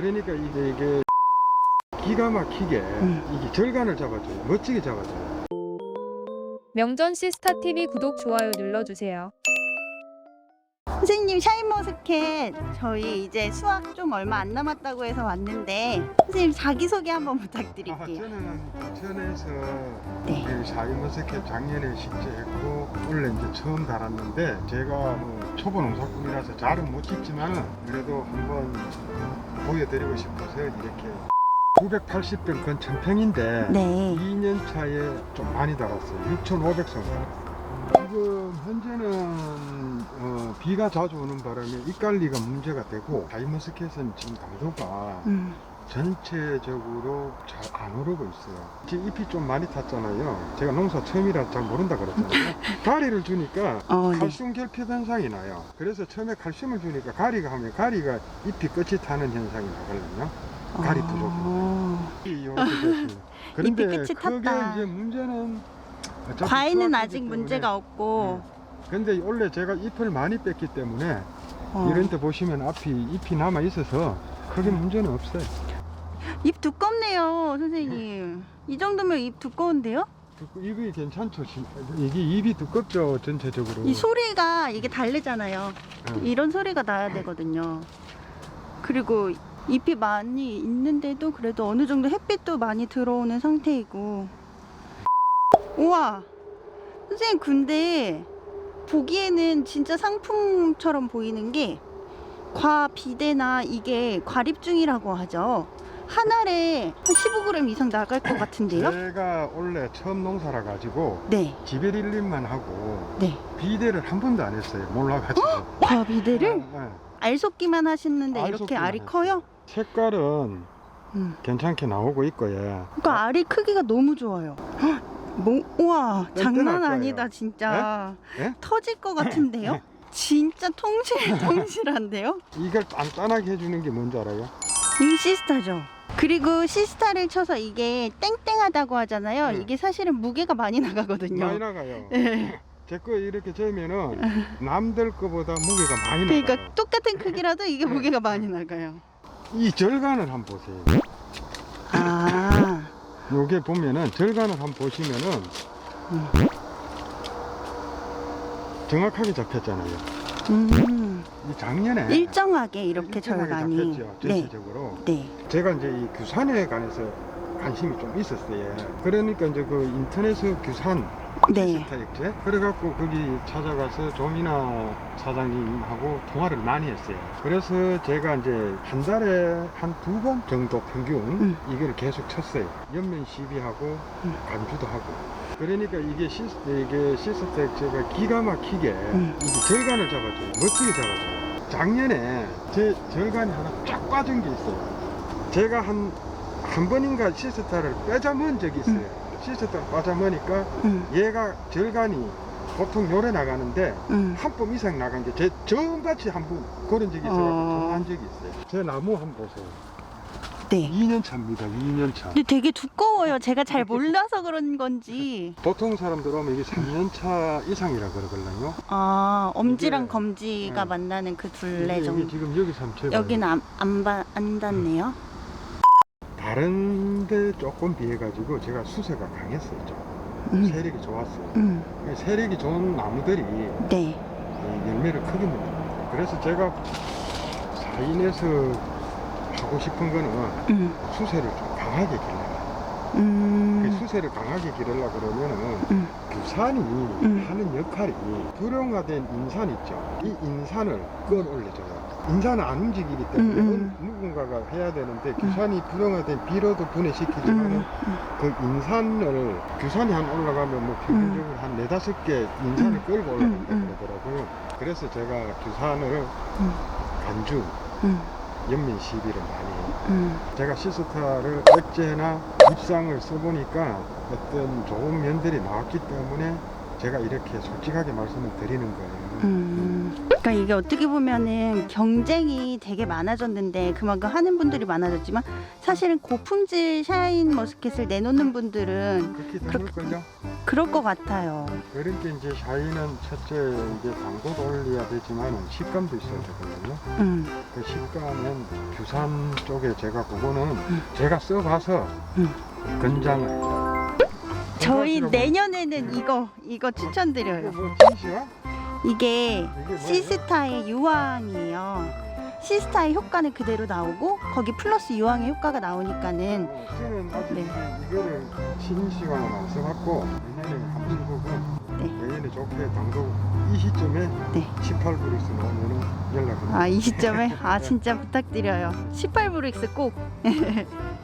그러니까 이게 이게 기가 막히게 음. 이게 절간을 잡아줘요. 멋지게 잡아줘요. 명전 시스타TV 구독, 좋아요 눌러주세요. 선생님 샤인머스켓 저희 이제 수학 좀 얼마 안 남았다고 해서 왔는데 선생님 자기소개 한번 아, 부탁드릴게요. 저는 부천에서 네. 그 샤인머스켓 작년에 식재했고 원래 이제 처음 달았는데 제가 뭐 초보 농사꾼이라서 잘은 못 짓지만은 그래도 한번 보여드리고 싶어서 이렇게 980평 건 천평인데 네. 2년 차에 좀 많이 달았어요. 6,500성. 지금 현재는 어, 비가 자주 오는 바람에 잎관리가 문제가 되고 샤인머스켓은 지금 당도가 음. 전체적으로 잘 안 오르고 있어요. 지금 잎이 좀 많이 탔잖아요. 제가 농사 처음이라 잘 모른다 그랬잖아요. 가리를 주니까 어, 네. 칼슘 결핍 현상이 나요. 그래서 처음에 칼슘을 주니까 가리가 하면 가리가 잎이 끝이 타는 현상이 나거든요. 가리 부족이. 어. 이렇게 됐습니다. 그런데 그게 탔다. 이제 문제는 어차피 과일은 아직 때문에. 문제가 없고 근데 원래 제가 잎을 많이 뺐기 때문에 어. 이런 데 보시면 앞이 잎이 남아 있어서 크게 문제는 없어요. 잎 두껍네요 선생님. 이 정도면 잎 두꺼운데요? 두- 잎이 괜찮죠. 진- 이게 잎이 두껍죠 전체적으로. 이 소리가 이게 다르잖아요. 응. 이런 소리가 나야 되거든요. 그리고 잎이 많이 있는데도 그래도 어느 정도 햇빛도 많이 들어오는 상태이고. 우와! 선생님, 근데 보기에는 진짜 상품처럼 보이는 게 과비대나 이게 과립중이라고 하죠. 한 알에 한 15g 이상 나갈 것 같은데요? 제가 원래 처음 농사라 가지고 네, 지배릴림만 하고 네. 비대를 한 번도 안 했어요. 몰라가지고. 과비대를 네, 네. 알 쏟기만 하시는데 알 이렇게 알이 했어요. 커요? 색깔은 음. 괜찮게 나오고 있고요. 그러니까 알이 크기가 너무 좋아요. 헉, 뭐, 우와, 뗀뗀할 장난 거예요. 아니다, 진짜. 예? 터질 것 같은데요? 진짜 통실, 통실한데요? 이걸 단단하게 해주는 게 뭔지 알아요? 이 시스타죠. 그리고 시스타를 쳐서 이게 땡땡하다고 하잖아요. 네. 이게 사실은 무게가 많이 나가거든요. 많이 나가요. 네. 제거 이렇게 재면은 남들 거보다 무게가 많이 그러니까 나가요. 똑같은 크기라도 이게 무게가 많이 나가요. 이 절간을 한번 보세요. 아, 요게 보면은 절간을 한번 보시면은 음. 정확하게 잡혔잖아요. 음, 이 작년에 일정하게 이렇게 절간이. 잡혔죠. 네, 전체적으로. 네. 제가 이제 이 규산에 관해서 관심이 좀 있었어요. 그러니까 이제 그 인터넷에 규산 네. 스타일제 그래갖고 거기 찾아가서 조미나 사장님하고 통화를 많이 했어요. 그래서 제가 이제 한 달에 한 두 번 정도 평균 음. 이걸 계속 쳤어요. 연면 시비하고 음. 간주도 하고. 그러니까 이게 시스 이게 시스텍 제가 기가 막히게 음. 이게 절간을 잡아줘요. 멋지게 잡아줘요. 작년에 제 절간이 하나 쫙 빠진 게 있어요. 제가 한 한 번인가 시스타를 빼자면 적이 있어요. 시스타를 빠자머니까 음, 얘가 절간이 보통 요래 나가는데 음. 한뼘 이상 나간 게제 처음같이 한 번 그런 적이 있어요. 어. 적이 있어요. 제 나무 한 번 보세요. 네. 2년 차입니다. 2년 차. 근데 되게 두꺼워요. 제가 잘 몰라서 그런 건지. 보통 사람들 오면 이게 3년 차 이상이라 그러거든요. 아, 엄지랑 이게- 검지가 네. 만나는 그 둘레 정도. 지금 여기 삼체 여기는 안, 안, 바, 안 닿네요. 다른데 조금 비해 가지고 제가 수세가 강했어요. 좀. 음, 세력이 좋았어요. 음, 세력이 좋은 나무들이 네. 이 열매를 크게 맺어요. 그래서 제가 사인에서 하고 싶은 거는 음, 수세를 좀 강하게. 그 음, 수세를 강하게 기르려 그러면은 음, 규산이 음. 하는 역할이 불용화된 인산 있죠. 이 인산을 끌어올려줘요. 인산은 안 움직이기 때문에 음, 음. 누군가가 해야 되는데 규산이 불용화된 비료도 분해시키지만 음, 은 음, 그 인산을 규산이 한 올라가면 뭐 평균적으로 한 네다섯 개 인산을 음. 끌고 올라간다 음, 음. 그러더라고요. 그래서 제가 규산을 음, 간주, 음, 연민 시비를 많이 해요. 음, 제가 시스타를 액제나 입상을 써보니까 어떤 좋은 면들이 나왔기 때문에 제가 이렇게 솔직하게 말씀을 드리는 거예요. 음, 그러니까 이게 어떻게 보면은 경쟁이 되게 많아졌는데 그만큼 하는 분들이 많아졌지만 사실은 고품질 샤인 머스켓을 내놓는 분들은 그렇게 드물걸요? 그럴 것 같아요. 그러니까 이제 샤이는 첫째 이제 당도도 올려야 되지만 식감도 있어야 되거든요. 음, 그 식감은 규산 쪽에 제가 그거는 제가 써봐서 음. 건장을 저희 내년에는 이거 이거 추천드려요. 뭐 진시야? 이게 뭐예요? 시스타의 유황이에요. 시스타의 효과는 그대로 나오고 거기 플러스 유황의 효과가 나오니까는 어, 아직 네. 이거를 신시간을 안 써갖고 내년에 한번 보고 네. 내년에 좋게 당도 이 시점에 네. 18브릭스 나오면은 연락을 아 이 시점에 아 진짜 부탁드려요. 18브릭스 꼭